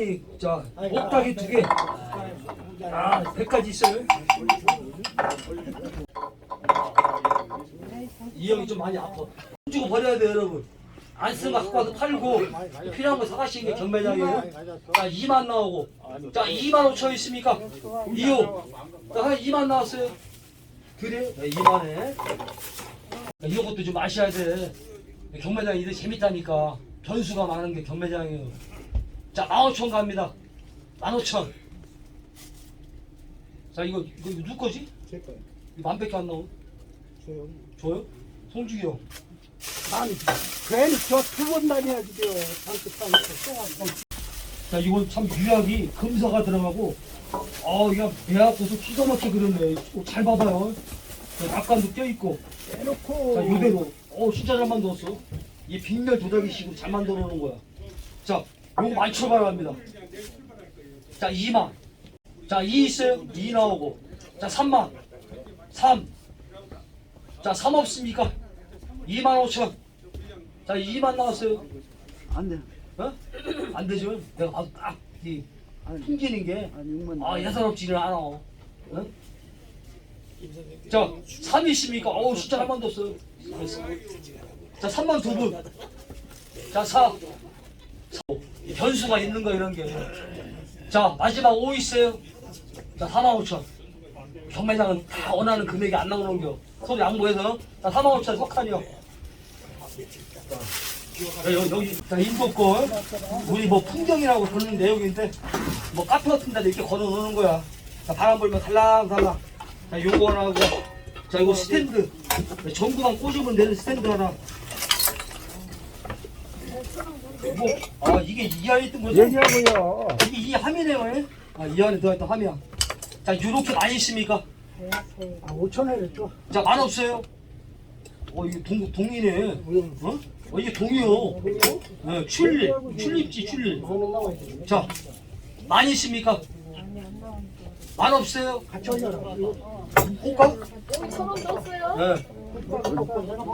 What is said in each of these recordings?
호랑이, 자, 목닭이 두 개. 아, 100가지 있어요. 이 형이 좀 많이 아파. 돈 주고 버려야 돼요, 여러분. 안거 갖고 와서 팔고, 필요한 거 사가시는 게 경매장이에요. 자, 2만 나오고. 자, 2만 5천 있습니까? 2호. 자, 한 2만 나왔어요. 그래? 네, 2만에. 이런 것도 좀 아셔야 돼. 경매장 이래 재밌다니까. 변수가 많은 게 경매장이에요. 자, 15,000 갑니다. 15,000. 자, 이거, 이거 누구 거지? 제 거예요. 이거 만밖에 안 나오네. 저요. 줘요? 송중이 형. 아니, 괜히 저두 번 다녀야지 돼요. tank tank. 자, 이건 참 유약이 금사가 들어가고, 어, 이거 배 아파서 기가 막혀 그러네. 어, 잘 봐봐요. 자, 약간도 껴있고. 빼놓고. 자, 요대로. 어, 진짜 잘 만들었어. 이 빈멸 조작이식으로 잘 만들어 놓은 거야. 자, 요거 많이 출발합니다. 자, 2만. 자, 2 있어요? 2 나오고. 자, 3만. 3. 자, 3 없습니까? 2만 5천. 자, 2만 나왔어요. 안 돼. 어? 안 되죠? 내가 봐도 딱, 이, 풍기는 게, 아니, 6만. 아, 예사롭지를 않아. 어? 자, 3 있습니까? 어우, 진짜 잘 만들었어요. 됐어. 자, 3만 두 분. 자, 4. 이 변수가 있는 거, 이런 게. 자, 마지막 5 있어요. 자, 4만 5천. 경매장은 다 원하는 금액이 안 나오는 겨. 서로 양보해서. 자, 4만 5천 석탄이요. 자, 여기, 여기, 자, 인도권. 우리 뭐 풍경이라고 그러는 내용인데, 뭐 카페 같은 데도 이렇게 걸어 놓는 거야. 자, 바람 불면 달랑달랑. 자, 요거 하나 하고. 자, 이거 스탠드. 전구만 꽂으면 되는 스탠드 하나. 뭐, 아, 이게 이 안에 있던 거죠? 얘기하고요. 이게 이 함이네요. 예? 아, 이 안에 들어있던 함이야. 자, 요렇게 많이 있습니까? 아, 5천 원이랬죠. 자, 만 없어요? 어, 이게 동, 동이네. 어? 어, 이게 동이요. 네, 튤립. 튤립지, 튤립. 자, 만 있습니까? 만 없어요? 같이 올려라. 호가? 천원 줬어요? 네.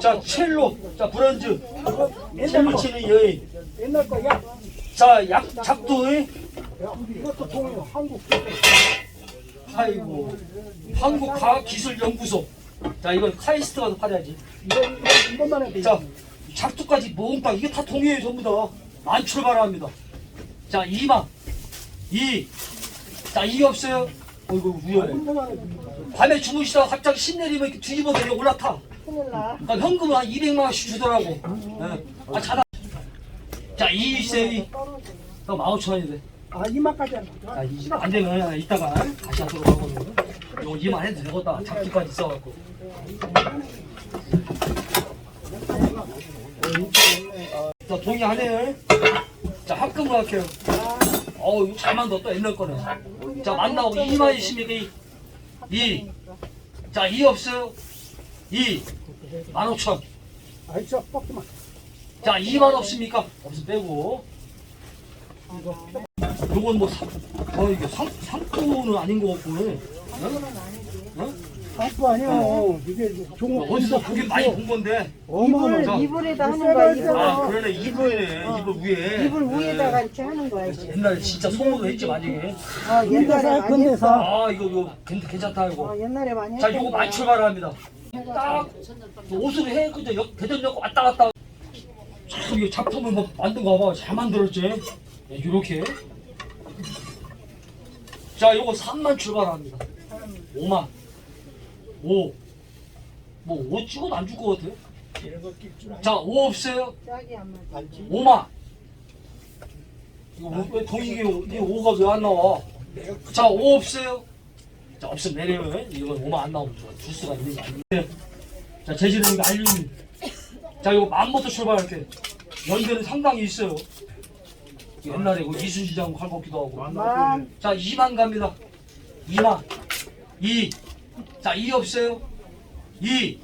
자, 첼로. 자, 브런즈. 옛날 첼로 거. 치는 여인. 옛날 거야. 자, 약, 작두. 이것도 통이요. 한국. 아이고. 한국과학기술연구소. 자, 이건 카이스트 가서 팔아야지. 이거, 이것만 해도. 자, 작두까지 몽땅 이게 다 동의해요 전부 다. 만 출발합니다. 자, 2만. 2. 자, 2 없어요? 어이구, 위험해. 밤에 주무시다가 갑자기 신 내리면 이렇게 뒤집어 내려 올라타. 그러니까 현금을 한 200만 원씩 주더라고. 예. 아, 자다. 자, 2 있어요, 2. 나 15,000원이 돼. 아, 이만까지 안 아, 이, 안 되면 이따가 다시 하도록 하거든요. 이거 2만 해도 되겠다. 잡기까지 있어갖고. 자, 동의하네요. 자, 합금을 할게요. 어우, 이거 잘 만들었다, 옛날 거는. 자, 만나고 2만 있습니까? 2. 2. 자, 2 없어요? 2. 15,000. 아이, 저, 뻑기만. 자, 2만 없습니까? 없어 빼고. 요건 뭐, 상, 어, 이게 상, 상품은 아닌 것 같고. 어? 아빠 아니요. 이게 종 어디서 보긴 많이 본 건데. 어마어마. 자, 이불에다 하는 거야, 이불. 아, 그러네. 이불이네. 이불 위에. 이불 위에다가 네. 이렇게 하는 거야, 이제. 옛날에 진짜 소문을 했지, 많이. 어, 옛날에 옛날에 많이 근데서 했어. 아, 이거, 이거, 괜- 괜찮다, 이거. 어, 옛날에 많이 자, 했던 이거. 많이 출발합니다. 딱, 옷을 해, 그죠? 역- 대전 역 왔다 갔다. 참, 이 작품을 뭐 만든 거 봐봐. 잘 만들었지? 네, 요렇게. 자, 요거 3만 출발합니다. 5만. 5. 뭐, 5 찍어도 안 줄 것 같아요? 자, 5 없어요? 짝이 안 맞아. 5만. 이거 뭐, 왜 동이게, 이게 5가 왜 안 나와? 자, 5 없어요? 자, 없으면 내려요. 이건 5만 안 나오면. 줄 수가 있는지 아닌데. 자, 재질은 이거 알루미늄. 자, 이거 만부터 출발할게. 연대는 상당히 있어요. 옛날에 그 이순시장 할것 같기도 하고. 만, 자, 2만 갑니다. 2만. 2. 자, 2 없어요? 2.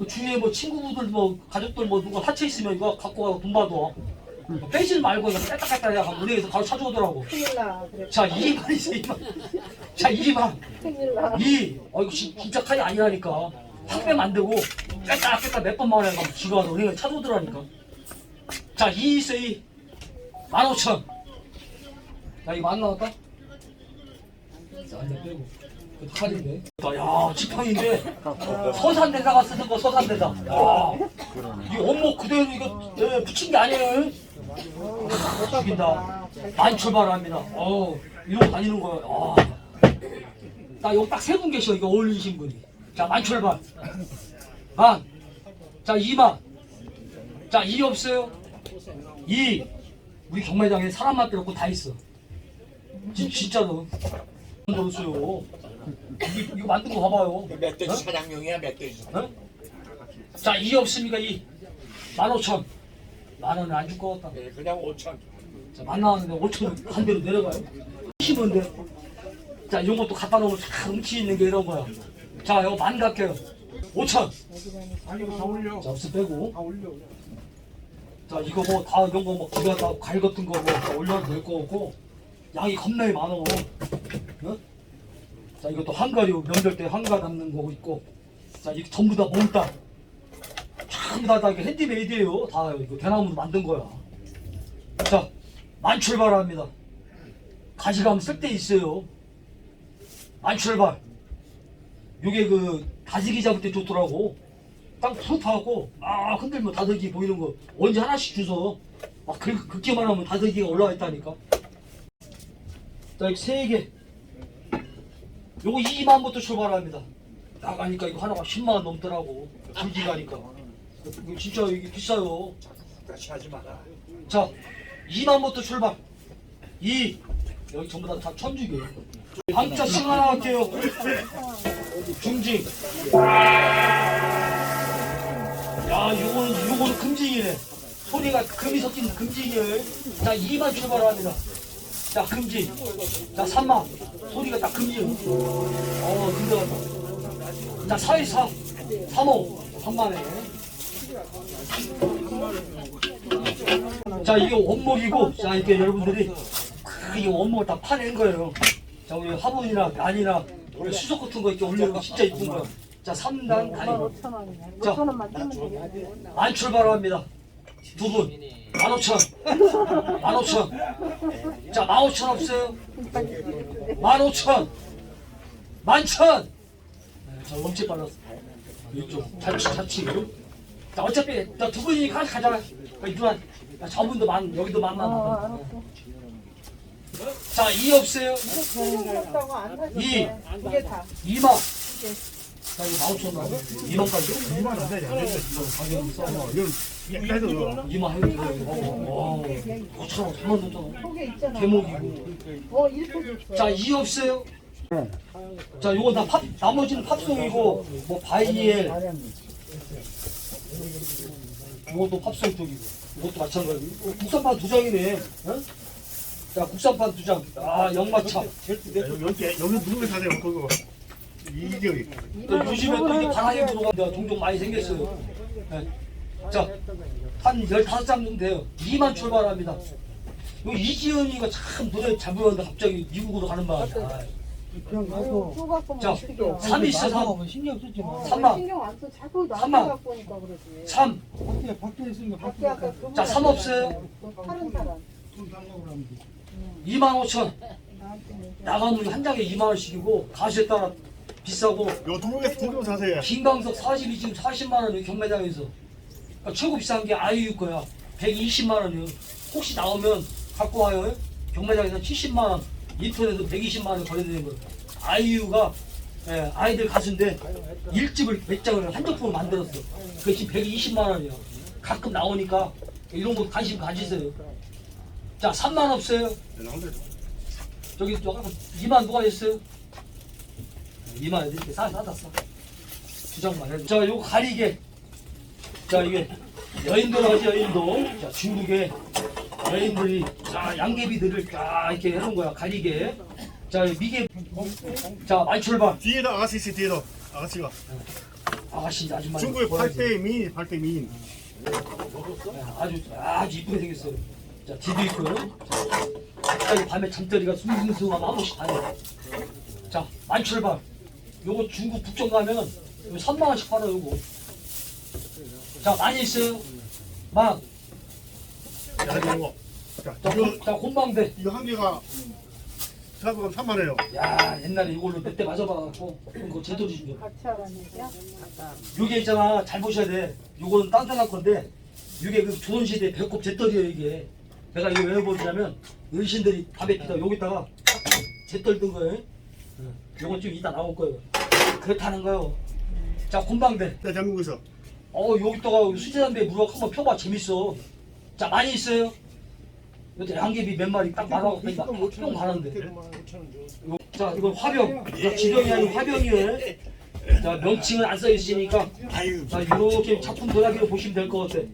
그 주위에 뭐 친구들 뭐 가족들 뭐 누가 하체 있으면 이거 갖고 가고 돈 받아. 빼지 말고 이거 뺐다 해야 은행에서 바로 찾아오더라고. 큰일 나. 그래. 자, 2만 있어, 2만. 자, 2만. 큰일 나. 2. 어, 이거 진- 진짜 칸이 아니라니까. 확 빼면 안 되고, 뺐다 뺐다 몇 번만 해가 지가 와서 은행에 찾아오더라니까. 자, 2 있어, 2. 15,000. 야 이거 안 나왔다? 자 이제 빼고 그 칼인데 야 지팡인데 서산대사가 쓰는 거 서산대사 와이 원목 그대로 이거 예, 붙인 게 아니에요 죽인다 만 출발합니다 어 이러고 다니는 거야 아. 나 여기 딱 세 분 계셔 이거 어울리신 분이 자 만 출발 만 자 2만 자 2 없어요 2 우리 경매장에 사람만 빼놓고 다 있어 진, 진짜로 없어요 이거, 이거 만든 거 봐봐요 멧돼지 어? 사냥용이야 멧돼지 어? 자, 2 없습니까? 2. 15,000. 만 원은 안 줄 것 같다. 예, 그냥 5천 자, 만 나왔는데 5,000원 한 대로 내려가요. 힘은데. 자, 이런 것도 갖다 놓으면 참 음치 있는 게 이런 거야. 자, 이거 만 갈게요. 5,000. 아니 다 올려 자, 없어 빼고. 다 올려 자, 이거 뭐 다 이런 거 뭐 기가 다 갈 같은 거뭐 올려도 될 거고. 양이 겁나게 많어. 어? 자, 이것도 한가리요. 명절 때 한가 담는 거 있고. 자, 이게 전부 다 몽땅. 전부 다, 다 이게 핸디메이드예요. 다 이거 대나무로 만든 거야. 자, 만 출발합니다. 가지가면 쓸데 있어요. 만 출발. 요게 그 다지기 잡을 때 좋더라고. 딱 푹하고 아 흔들면 다득이 보이는 거 언제 하나씩 주서 막 그, 긁기만 하면 다득이가 올라와 있다니까. 자, 이거 세 개. 요거 2만부터 출발합니다. 나가니까 이거 하나가 10만 원 넘더라고. 불기 가니까. 이거 진짜 이게 비싸요. 다시 하지 마라 자, 2만부터 출발. 2. 여기 전부 다, 다 천주교. 방자 씩 하나 할게요. 중징. 야, 요거는, 요거는 금징이네. 소리가 금이 섞인 금징이에요. 자, 2만 출발합니다. 자, 금징. 자, 3만. 소리가 딱 금징. 어, 근데 자, 4, 2, 4. 3호. 3만에. 자 이게 원목이고 자 이렇게 여러분들이 크, 이 원목을 다 파낸 거예요 자 우리 화분이나 난이나 우리 수석 같은 거 이렇게 올려놓으면 진짜 이쁜 거야. 자 3단 다리 5천 원이네. 자. 5천 원만 주면 되겠네. 만 출발합니다. 두분. 15,000 15,000자15,000 없어요? 15,000 11,000자 엄청 빨랐어. 이쪽. 자치 자치 자 어차피 자, 두 분이 같이 가잖아. 야, 저분도 만 여기도 만만. 어, 만 알았어. 자, 이 없어요. 없다고 안 사줬어. 이. 두개 다. 2만. 자, 이거 마우스 나 2만까지. 2만 안 돼. 가격이 싸. 2만 해도 돼. 어, 와, 5천 원, 3만 줬잖아. 개목이고. 어. 자, 이 없어요. 자, 요거 다 팝, 나머지는 팝송이고, 뭐, 바이엘. 이것도 팝송 쪽이고, 이것도 마찬가지고. 어, 국산판 두 장이네. 어? 자, 국산판 두 장. 아, 영마차. 여기 여기 누구를 사세요? 그거 이경이 또 요즘에 또 이게 바람이 불어가 데가 종종 많이 생겼어요. 네. 자, 한 15장 정도 돼요. 2만 출발합니다. 요 이지은이가 참 노래 잘 부르는데 갑자기 미국으로 가는 바람에. 아, 그냥 가서 또 갖고 자, 어떻게 해. 3 있어, 3. 신경 쓰지 마 어, 삼만. 신경 안 써. 자꾸 나한테 삼만. 갖고 오니까 그러지. 3. 밖에 밖에 있으니까 밖에 아까 그분 자, 삼 없어요. 파는 사람. 돈 달라고 그러면 돼 2만 5천. 나한테 나가면 한 장에 2만 원씩이고 가수에 따라 비싸고 요 동국에서 동국 사세요. 김광석 42 지금 40만 원이 경매장에서. 그러니까 최고 비싼 게 아이유 거야. 120만 원이요. 혹시 나오면 갖고 와요? 경매장에서 70만 원 인터넷에서 120만 원 거래되는 거예요 아이유가 예, 아이들 가수인데 일집을 몇 장을 한 작품을 만들었어. 그게 지금 120만 원이야 가끔 나오니까 이런 거 관심 가지세요 자 3만 없어요 저기 저 2만 누가 했어요? 2만 이렇게 사 사놨어. 두 장만 해. 자, 요거 가리개. 자, 이게 여인도 하지 여인도. 자, 중국의 여인들이 자 양개비들을 쫙 이렇게 해놓은 거야 가리개. 자, 미개. 자, 만출발. 뒤에도 아가씨 있어 뒤에도 아가씨가 아가씨 아줌마. 중국의 8대 미인 8대 미인 아주 아주 이쁘게 생겼어요. 자, 뒤도 있고요. 자, 갑자기 밤에 잠자리가 숭숭숭하면 한 번씩 다녀. 자, 만출발. 요거 중국 북쪽 가면 요 3만 원씩 팔아요, 요거. 자, 많이 있어요. 만. 야 이거 자, 자, 이거 곰- 자 곰방대. 이거 한 개가 생각보다 3만 원이에요. 야 옛날에 이걸로 몇 대 맞아봐갖고 그거 제대로 준겨. 같이 하라는 얘기야? 요게 있잖아 잘 보셔야 돼. 요거는 딴딴할 건데 이게 그 조선시대 배꼽 제떨이에요 이게. 내가 이거 왜 보여주냐면 어르신들이 밥에 피다 여기다가 든 거예요. 응. 요건 좀 이따 나올 거예요. 그렇다는 거예요. 자 곰방대. 자, 잠그고서. 어 여기다가 수제담배 무럭 한번 펴봐 재밌어. 자 많이 있어요. 여기 양귀비 몇 마리 딱 말아갖고 그냥 뿅 가는데. 요- 자 이건 화병. 자, 지병이 아니고 화병이에요. 자 명칭은 안 써 있으니까 자 이렇게 작품 도자기로 보시면 될 것 같아.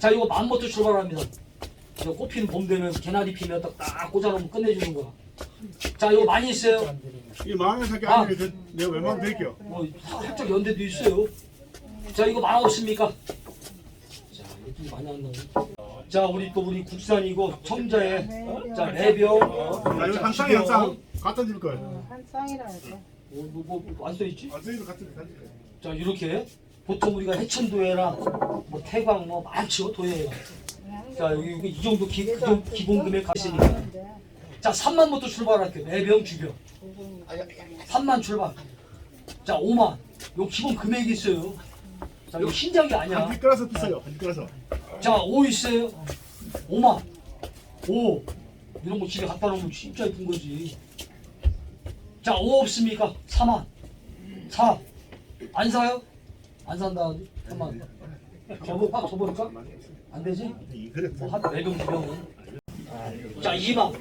자 이거 만부터 출발합니다. 이거 꽃피는 봄 되면 개나리 피면 딱, 딱 꽂아놓으면 끝내주는 거야. 자 이거 많이 있어요. 원 살게 아. 아니면 저 내가 웬만하면 드릴게요. 뭐 살짝 연대도 있어요. 자 이거 많아 없습니까? 자 이거 많이 안 나오네. 자 우리 또 우리 국산이고 청자에 자 어, 자, 이거 자, 한 쌍에 한 지병. 쌍. 갖다 줄 거예요. 어, 한 쌍이라 해서. 뭐, 뭐, 뭐, 안 써 있지? 아, 저희도 같이 같이. 자 이렇게 보통 우리가 해천도예나 뭐 태광 뭐 많죠 도예가 자 여기 이 정도 기, 그 정도 기본 금액 가시니까 자 3만부터 출발할게요 매병 주병 3만 출발 자 5만 요 기본 금액이 있어요 자 이거 신작이 아니야 한 뒷가라서 비싸요. 한 뒷가라서. 자, 5 있어요. 5만. 5. 이런 거 집에 갖다 놓으면 진짜 예쁜 거지. 자, 5 없습니까? 4만. 4. 안 사요? 안 산다. 3만. 접어, 꽉 접어볼까? 안 되지? 뭐, 한 4병, 2병은. 자, 2만.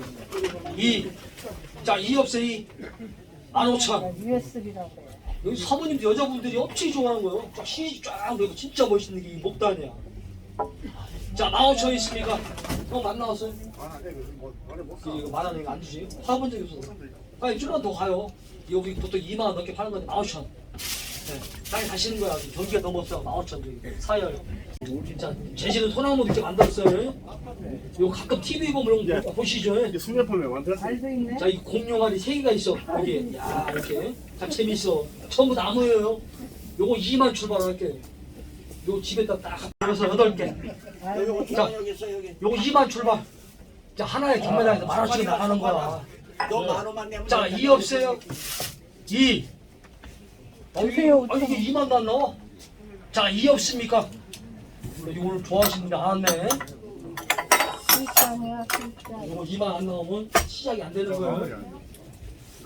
2. 자, 2 없어요, 2. 15,000. USB라고 그래. 여기 사모님도 여자분들이 엄청 좋아하는 거예요. 쫙 시쫙 그리고 진짜 멋있는 게 이 목단이야. 자, 나오쳐 있습니까? 형안 나왔어요? 이거 만원 이거 안 주지? 사본 적이 없어서. 아니 좀만 더 가요. 여기 보통 2만 원 넘게 파는 건데 15,000. 네. 땅에 가시는 거야. 경기가 너무 없어. 15,000 저기 사열. 진짜 제시는 소나무 이렇게 만들었어요. 이거 가끔 TV 보면 이런 거 보시죠. 이제 수면품에 있네. 자, 이 공룡알이 세 개가 있어. 여기, 야, 이렇게. 자, 재밌어. 전부 나무예요. 요거 2만 출발할게요. 요 집에다 딱 그래서 8개. 아이고, 자, 요거 2만 출발. 자, 하나에 경매장에서 만 원씩 나가는 거야. 너만 원만 내면 자, 2 없어요. 2. 어, 이 게, 주세요, 아, 이게 2만도 안 나와? 자, 2 없습니까? 이거 오늘 좋아하시는 분이 안 왔네. 진짜냐, 진짜. 이거 2만 안 나오면 시작이 안 되는 거예요.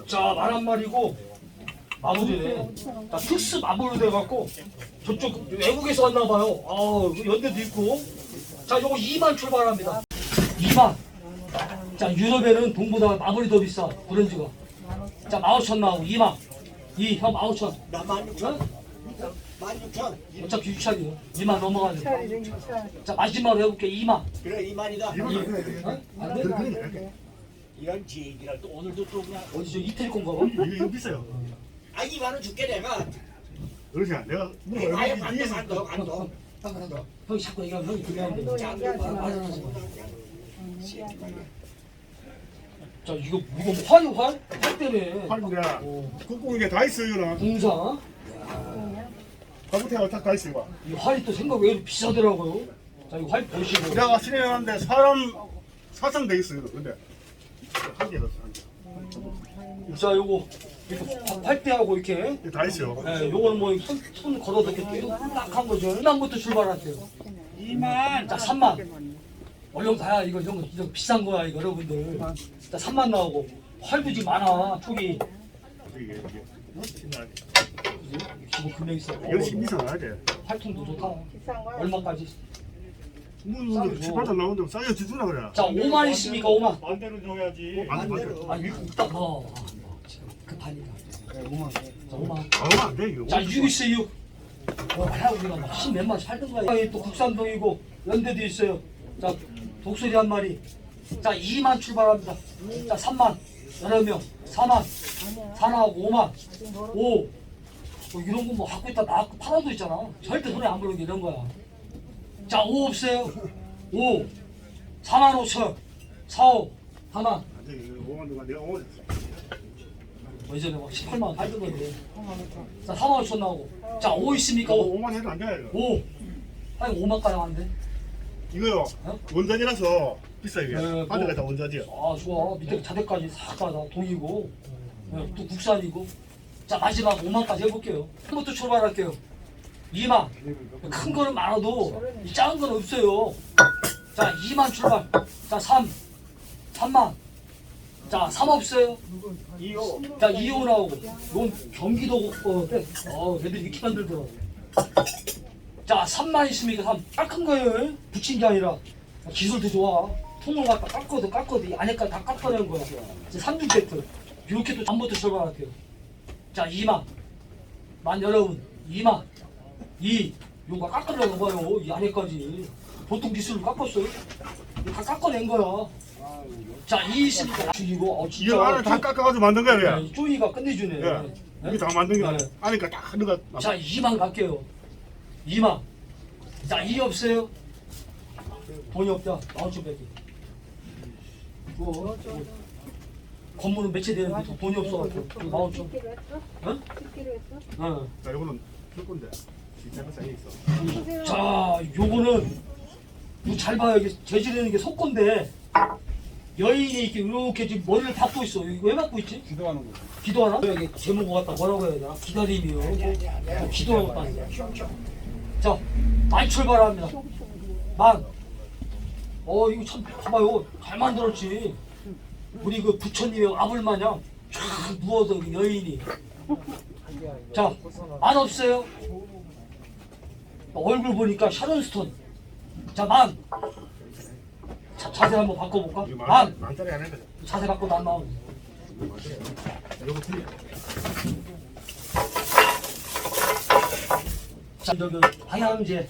자, 말 한 마리고 마무리네. 자, 특수 마무리 돼갖고 저쪽 외국에서 왔나 봐요. 아, 그 연대도 있고. 자, 요거 2만 출발합니다. 2만. 자, 유럽에는 동보다 마무리 더 비싸. 브랜드가. 자, 15,000 나오고 2만. 2, 형 15,000. 나만 육천. 만 육천. 어차피 유찰이요. 2만 넘어가는 거. 자, 마지막으로 해볼게. 2만. 그래 이만이다. 어? 안 돼? 그래, 그래, 그래. 이런 지기를 또 오늘도 또 그냥. 어디 저 이태리콘 가봐? 이거 이거 비싸요. 아 이만 원 줄게 내가. 그러지 내가 뭐 아예 반도 위에서 반도 반도. 형이 자꾸 얘기하면 형이 그래야돼. 또 얘기하지 마. 맞아하지 마. 응, 얘기하지 마. 자 이거 이거 뭐 활이 활? 활 때문에 팔인데 어, 꾹꾹 이게 다 있어요 이거는. 공사 가부태가 딱다 있어요. 이거. 이 활이 또 생각 외로 비싸더라고요. 자 이거 활 보시고 내가 실행하는데 사람 사상 돼 있어요. 이거. 근데 한 개더 한 개. 자 요거 이렇게 활대하고 이렇게 이게 다 있어요. 예, 요거는 뭐손 손 걸어도 이렇게 딱 한 거죠. 1만부터 출발할게요. 2만. 자 3만. 얼른 가야 이거 이거 이거 비싼 거야 이거 여러분들. 자 3만 나오고 활도 지금 많아 초기 기본 금액 있어. 이거 신비상 나야 돼. 활통도 좋다. 비싼 거야? 얼마까지? 문 집하다 나오는데 싸게 주주라 그래. 자 5만 있습니까 5만? 반대로 줘야지. 안 돼. 아 이거 봐. 급하니까. 5만. 자 5만. 나오면 안 돼. 이거. 자6 있어요 6. 어, 하야 우리가 막십몇 마리 살던 거야. 또 국산동이고 연대도 있어요. 자 독수리 한 마리. 자 2만 출발합니다. 자 3만 여러 명. 4만. 4 나오고 5만. 5. 뭐 이런 거 뭐 갖고 있다 나갖고 팔아도 있잖아. 절대 손에 안 부르는 게 이런 거야. 자 5 없어요. 5. 4만 5천. 4, 5. 4만. 안 돼. 이거 5만 동안 내가 5만 줬어. 뭐 예전에 막 18만 원 팔던 건데. 자 4만 5천 나오고. 자 5 있습니까? 5. 5만 해도 안 돼. 이거. 5. 아니 5만 가량 안 돼. 이거요. 어? 원단이라서 비싸 이게. 네, 뭐- 바다가 다 원자지야. 아 좋아. 밑에 자대까지 싹 다 동이고. 네, 또 국산이고. 자 마지막 5만까지 해볼게요. 처음부터 출발할게요. 2만. 큰 거는 많아도 이 작은 건 없어요. 자 2만 출발. 자 3, 3만. 자 3 없어요. 이요. 자 2호 나오고. 이건 경기도 거인데 어 애들이 이렇게 만들더라고 자 3만 있으면 이거 3 깎은 거예요. 붙인 게 아니라. 기술도 좋아. 통을 갖다 깎아도 이 안에까지 다 깎아낸 거야. 이제 3중 세트. 이렇게 또 잠부터 출발할게요. 자 2만. 만 여러분. 2만. 2 요거 깎으려는 거예요. 이 안에까지. 보통 기술로 깎았어요. 다 깎아낸 거야. 자2 있으니까 죽이고. 어 진짜. 이 안을 다 깎아가지고 만든 거야 야, 그냥. 이 쪼이가 끝내주네. 예. 네? 이게 다 만든 게 네. 아니까 딱 하는 거. 자, 2만 갈게요. 2만. 자, 2 없어요? 돈이 없다. 나오죠, 백이. 뭐, 건물은 매체 되는데 돈이 없어가지고. 했어? 응? 찍기로 했어? 어. 자 이거는 줄 건데. 진짜 쌓여 있어. 자, 요거는, 이거 잘 봐요. 이게 재질이는 게 속건데, 여인이 이렇게 이렇게 지금 머리를 박고 있어. 이거 왜 박고 있지? 기도하는 거. 기도하나? 여기 제목 갖다 뭐라고 해야 되나? 기다림이요. 뭐 기도하고 있다는 거야. 자, 많이 출발합니다. 만. 어, 이거 참, 봐봐요. 잘 만들었지. 우리 그 부처님의 아불 마냥 쫙 누워서 그 여인이. 자, 만 없어요. 얼굴 보니까 샤론 스톤. 자, 만. 자, 자세 한번 바꿔볼까? 만. 안. 자세 바꿔도 안 나오네. 이거 틀려. 자, 저기 방향제.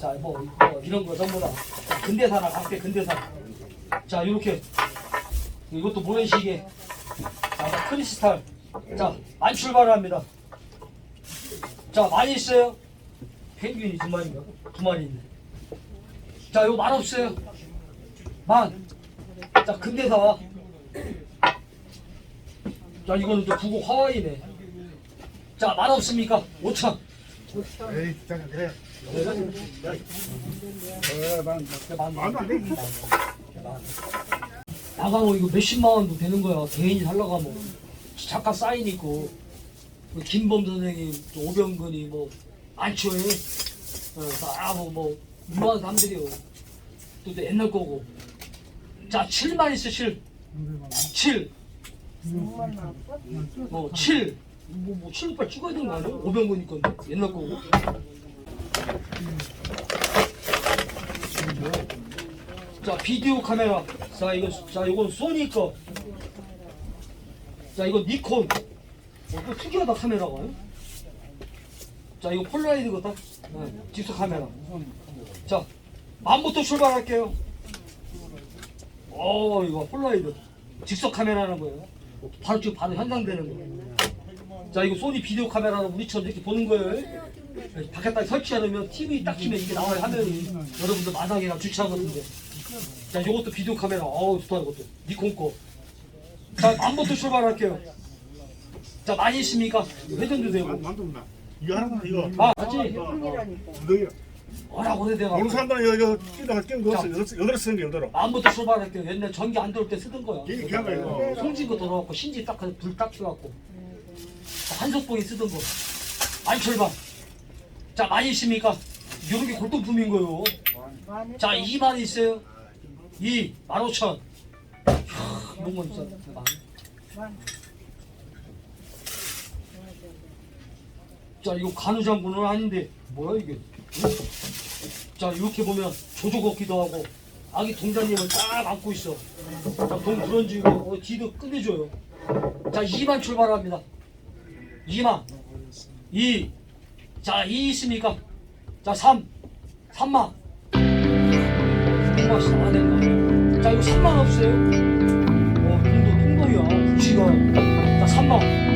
자, 뭐, 뭐 이런 거 전부 다 자, 근대사나 각대 근대사. 자, 이렇게 이것도 모래시계. 자, 크리스탈. 자, 만 출발합니다. 자, 많이 있어요. 펭귄이 두 마리인가? 두 마리 있네. 자, 이거 만 없어요. 만. 자, 근대사. 자, 이거는 또 북극 하와이네. 자, 만 없습니까? 5천. 에이 잠깐 그래. 나가고 이거 몇십만 원도 되는 거야. 개인이 살려고 하면. 잠깐 사인 있고. 그 김범 선생님, 또 오병근이 뭐, 많죠. 어, 다 뭐, 뭐, 유명한 사람들이요. 또, 또 옛날 거고. 자, 7만 있어, 7. 7. 6만 나왔어? 어, 7. 뭐, 뭐, 7 빨리 찍어야 되는 거 아니야? 오병근이 건데. 옛날 거고. 자, 비디오 카메라. 자, 이거, 자, 이건 소니 거. 자, 이거 니콘. 어, 이거 특이하다, 카메라가. 자, 이거 폴라로이드 거다. 네, 직수 카메라. 자, 만부터 출발할게요. 어, 이거 폴라로이드. 직접 카메라라는 거예요. 바로 지금 바로 현상되는 거예요. 자, 이거 소니 비디오 카메라로 우리처럼 이렇게 보는 거예요. 밖에다 설치해놓으면 TV 딱 키면 이게 나와요 화면이 여러분들 마당에나 주차하거든요 자 요것도 비디오 카메라 어우 좋다 이것도 니콘 거자 만부터 출발할게요 자 많이 있습니까 회전도 되고 만 만도 없나. 이거 하나 이거. 아 맞지. 무더기야. 워낙 오래돼가 모르는 사람들은 이거 이거 끼다가 끼는 거 없어. 여덟 쓰는 게 여덟. 만부터 출발할게요 옛날 전기 안 들어올 때 쓰던 거야 이게 귀한 거야 이거. 송진 거 들어갖고 신지 딱 불딱 켜갖고 한석봉이 쓰던 거 출발 자 많이 있습니까 이런 게 골동품인 거요 만 자, 했어? 2만 있어요. 2, 15,000. 이야, 이런 건 진짜 대박. 만. 자, 이거 간우장군은 아닌데, 뭐야, 이게. 자, 이렇게 보면 조조 걷기도 하고, 아기 동자님을 딱 안고 있어. 자, 돈 부런지고, 어, 뒤도 끝내줘요. 자, 2만 출발합니다. 2망 2. 자, 2 있습니까? 자, 3. 3망. 통과시 다 된다. 자, 이거 3망 없어요? 어, 동도 통과야. 부시가. 자, 3망.